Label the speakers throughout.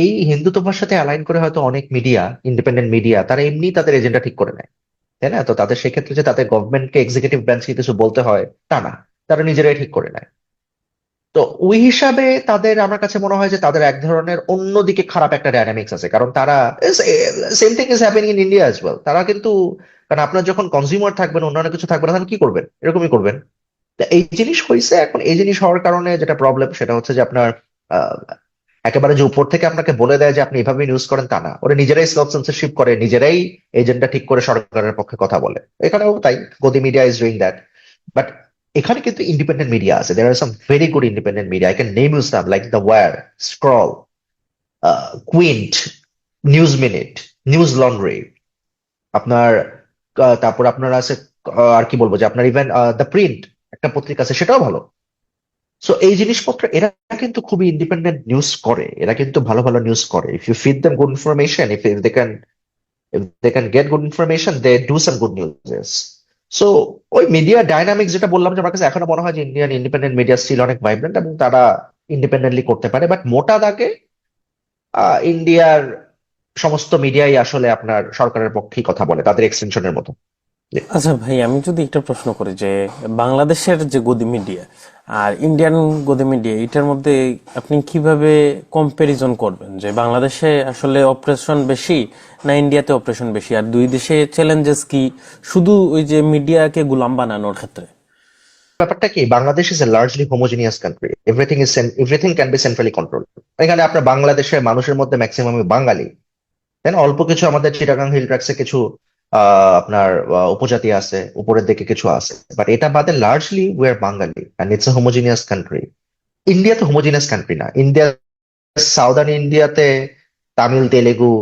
Speaker 1: এই হিন্দুত্ববাদের সাথে অ্যালাইন করে হয়তো অনেক মিডিয়া ইন্ডিপেন্ডেন্ট মিডিয়া তারা এমনি তাদের এজেন্ডা ঠিক করে নেয়। তাই না? তো তাদের সেক্ষেত্রে যে তাদের গভর্নমেন্টকে এক্সিকিউটিভ ব্রাঞ্চকে কিছু বলতে হয়, তা না। তারা নিজেরাই ঠিক করে নেয়। তো ওই হিসাবে তাদের আমার কাছে মনে হয় যে তাদের এক ধরনের অন্যদিকে খারাপ একটা ডায়নামিক্স আছে। কারণ তারা same thing is happening in India as well তারা কিন্তু, কারণ আপনার যখন কনজিউমার থাকবেন, অন্যান্য কিছু থাকবে না তাহলে কি করবেন? এরকমই করবেন। এই জিনিস হয়েছে এখন এই জিনিস হওয়ার কারণে যেটা প্রবলেম সেটা হচ্ছে যে আপনার একেবারে যে উপর থেকে আপনাকে বলে দেয় যে আপনি এভাবে ইউজ করেন তা না। ওরা নিজেরাই সেলফ সেন্সরশিপ করে, নিজেরাই এজেন্ডা ঠিক করে সরকারের পক্ষে কথা বলে। এখানেও তাই godi media is doing that but এখানে কিন্তু ইন্ডিপেন্ডেন্ট মিডিয়া আছে। There are some very good independent media I can name use নাম like the war scroll quint news minute news laundry আপনার তারপর আপনার আছে আর কি বলব যে আপনার ইভেন দ্য প্রিন্ট একটা পত্রিকা আছে, সেটাও ভালো। সো এই জিনিসপত্র এরা কিন্তু খুবই ইন্ডিপেন্ডেন্ট নিউজ করে। এরা কিন্তু ভালো ভালো নিউজ করে। If you feed them good information if they can if they can get good information, they do some good news. So ওই মিডিয়া ডাইনামিক্স যেটা বললাম যে আমার কাছে এখনও মনে হয় যে ইন্ডিয়ান ইন্ডিপেন্ডেন্ট মিডিয়া স্টিল অনেক ভাইব্রেন্ট এবং তারা ইন্ডিপেন্ডেন্টলি করতে পারে। বাট মোটা দাগে ইন্ডিয়ার সমস্ত মিডিয়াই আসলে আপনার সরকারের পক্ষেই কথা বলে তাদের এক্সটেনশনের মতো।
Speaker 2: আচ্ছা ভাই, আমি যদি একটা প্রশ্ন করি যে বাংলাদেশের যে গদি মিডিয়া আর ইন্ডিয়ান গদি মিডিয়া এটার মধ্যে আপনি কীভাবে কম্পারিজন করবেন? যে বাংলাদেশে আসলে অপারেশন বেশি না ইন্ডিয়াতে অপারেশন বেশি? আর দুই দেশে চ্যালেঞ্জেস কি? শুধু ওই যে মিডিয়াকে গোলাম বানানোর ক্ষেত্রে?
Speaker 1: ব্যাপারটা কি? Bangladesh is a largely homogeneous country everything is everything can be centrally control এখানে আপনার বাংলাদেশের মানুষের মধ্যে ম্যাক্সিমামই বাঙালি। তাই না অল্প কিছু আমাদের চিটাগাং হিল ট্র্যাক্সে কিছু আপনার উপজাতি আছে, উপরের দিকে কিছু আছে। বাট এটা বাদে largely we are Bengali and it's a homogeneous country India তো হোমোজিনিয়াস কান্ট্রি না। ইন্ডিয়া সাউদার্ন ইন্ডিয়াতে তামিল তেলেগু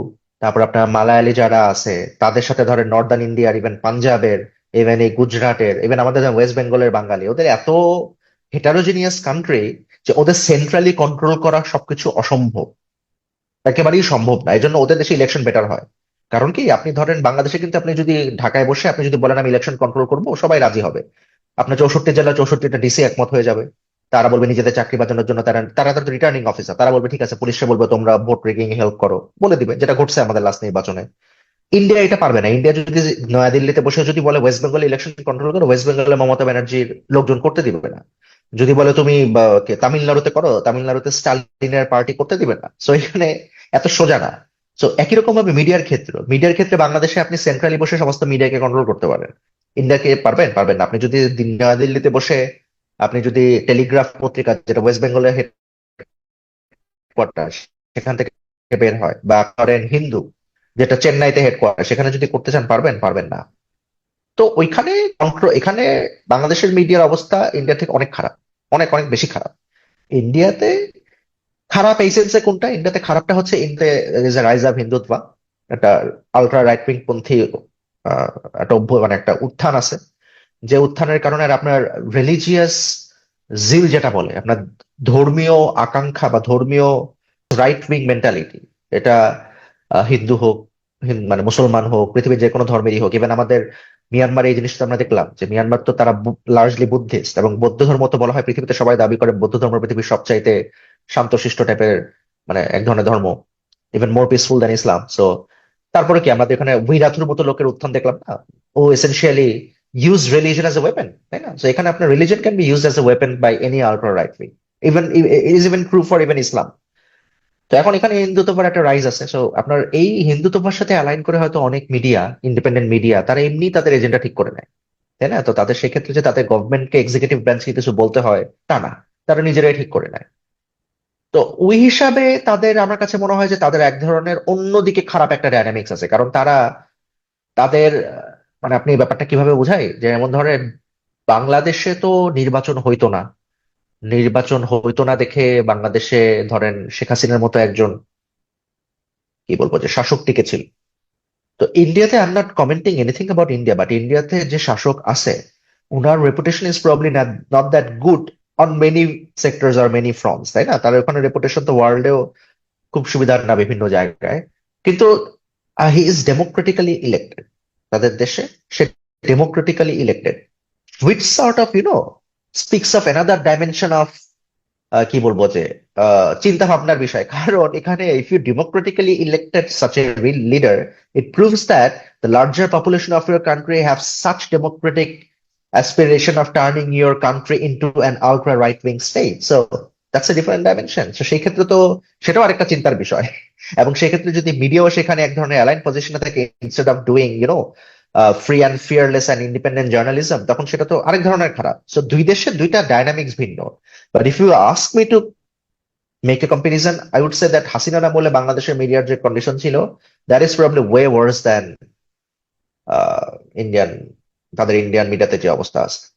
Speaker 1: তারপর আপনার মালায়ালি যারা আছে, তাদের সাথে ধরেন নর্দার্ন ইন্ডিয়ার ইভেন পাঞ্জাবের ইভেন এই গুজরাটের ইভেন আমাদের ওয়েস্ট বেঙ্গলের বাঙালি, ওদের এত হেটারোজিনিয়াস কান্ট্রি যে ওদের সেন্ট্রালি কন্ট্রোল করা সবকিছু অসম্ভব। একেবারেই সম্ভব না। এই জন্য ওদের দেশে ইলেকশন বেটার হয়। কারণ কি, আপনি ধরেন বাংলাদেশে কিন্তু আপনি যদি ঢাকায় বসে আপনি যদি বলেন আমি ইলেকশন কন্ট্রোল করব, সবাই রাজি হবে। আপনার চৌষট্টি জেলা, চৌষট্টিটা ডিসি একমত হয়ে যাবে। তারা বলবে নিজেদের চাকরি বাঁচানোর জন্য তারা তারা তো রিটার্নিং অফিসার তারা বলবে, ঠিক আছে পুলিশে বলবে, তোমরা ভোট রিগিং হেল্প করো। বলে দিবে, যেটা ঘটছে আমাদের লাস্ট নির্বাচনে। ইন্ডিয়া এটা পারবে না। ইন্ডিয়া যদি নয়াদিল্লিতে বসে যদি বলে ওয়েস্ট বেঙ্গল ইলেকশন কন্ট্রোল করো ওয়েস্ট বেঙ্গলে মমতা ব্যানার্জির লোকজন করতে দিবে না। যদি বলে তুমি তামিলনাড়ুতে করো, তামিলনাড়ুতে স্টালিনের পার্টি করতে দিবে না। সো এখানে এত সোজা না। সো একই রকম ভাবে মিডিয়ার ক্ষেত্র মিডিয়ার ক্ষেত্রে বাংলাদেশে আপনি সেন্ট্রালি বসে সমস্ত মিডিয়াকে কন্ট্রোল করতে পারেন। ইন্ডিয়াকে পারবেন পারবেন না। আপনি যদি নয়াদিল্লিতে বসে, আপনি যদি টেলিগ্রাফ পত্রিকা, যেটা ওয়েস্ট বেঙ্গলের হেডকোয়ার্টার সেখান থেকে বের হয়, বা করেন হিন্দু, যেটা চেন্নাইতে হেডকোয়ার্টার সেখানে যদি করতে চান, পারবেন পারবেন না। তো ওইখানে এখানে বাংলাদেশের মিডিয়ার অবস্থা ইন্ডিয়া থেকে অনেক খারাপ, অনেক অনেক বেশি খারাপ। ইন্ডিয়াতে খারাপ এই সেন্সে কোনটা? ইন্ডিয়াতে খারাপটা হচ্ছে ইন্ডিয়া রাইজ অফ হিন্দুত্বা, একটা আলট্রা রাইট উইং পন্থী একটা অভ্য- মানে একটা উত্থান আছে। যে উত্থানের কারণে আপনার রিলিজিয়াস জিল যেটা বলে, আপনার ধর্মীয় আকাঙ্ক্ষা বা ধর্মীয় রাইট উইং মেন্টালিটি এটা হিন্দু হোক মানে মুসলমান হোক, পৃথিবীর যে কোনো ধর্মেরই হোক ইভেন আমাদের মিয়ানমার এই জিনিসটা আমরা দেখলাম, যে মিয়ানমার তো তারা লার্জলি বুদ্ধিস্ট এবং বৌদ্ধ ধর্ম তো বলা হয় পৃথিবীতে সবাই দাবি করে বৌদ্ধ ধর্ম পৃথিবীর সবচাইতে শান্তশিষ্ট টাইপের মানে এক ধরনের ধর্ম even more peaceful than Islam so তারপরে কি, আমাদের এখানে উইরাথুর মতো লোকের উত্থান দেখলাম না? ও essentially use religion as a weapon তাই না? তো এখানে আপনার religion can be use as a weapon by any ultra right wing even it is even true for even Islam তো এখন এখানে হিন্দুত্ববার একটা রাইজ আছে। সো আপনার এই হিন্দুত্ববার সাথে অ্যালাইন করে হয়তো অনেক মিডিয়া ইন্ডিপেন্ডেন্ট মিডিয়া তারা এমনি তাদের এজেন্ডা ঠিক করে নেয়, তাই না? তো তাদের সেক্ষেত্রে যে তাদের গভর্নমেন্টকে এক্সিকিউটিভ ব্রাঞ্চকে কিছু বলতে হয়, তা না। তারা নিজেরাই ঠিক করে নেয়। তো ওই হিসাবে তাদের, আমার কাছে মনে হয় যে তাদের এক ধরনের অন্যদিকে খারাপ একটা ডায়নামিক্স আছে। কারণ তারা, তাদের মানে আপনি ব্যাপারটা কীভাবে বোঝাই? যে এমন ধরেন বাংলাদেশে তো নির্বাচন হইতো না। নির্বাচন হইতো না দেখে বাংলাদেশে ধরেন শেখ হাসিনার মতো একজন, কি বলব, যে শাসক টিকেছিল তো ইন্ডিয়াতে I not commenting anything about India but ইন্ডিয়াতে যে শাসক আছে, উনার reputation is probably not that good on many sectors R many fronts তাই না? তার ওখানে রেপুটেশন তো ওয়ার্ল্ডেও খুব সুবিধার না বিভিন্ন জায়গায়। কিন্তু হি ইজ ডেমোক্রেটিক্যালি ইলেক্টেড তাদের দেশে। সে democratically elected which sort of speaks of another dimension of ah, কি বলব যে চিন্তা ভাবনার বিষয়। কারণ এখানে if you democratically elected such a leader it proves that the larger population of your country have such democratic aspiration of turning your country into an ultra right wing state. So, that's a different dimension. So, সেই ক্ষেত্রে তো সেটাও আরেকটা চিন্তার বিষয় এবং সেই ক্ষেত্রে যদি মিডিয়াও সেখানে এক ধরনের অ্যালাইন পজিশনে থাকে instead of doing you know free and fearless and independent journalism তখন সেটা তো আরেক ধরনের খারাপ সো দুই দেশের দুইটা ডাইনামিক্স ভিন্ন but if you ask me to make a comparison I would say that হাসিনার আমলে বাংলাদেশের মিডিয়ার যে কন্ডিশন ছিল that is probably way worse than Indian তাদের ইন্ডিয়ান মিডিয়াতে যে অবস্থা আছে।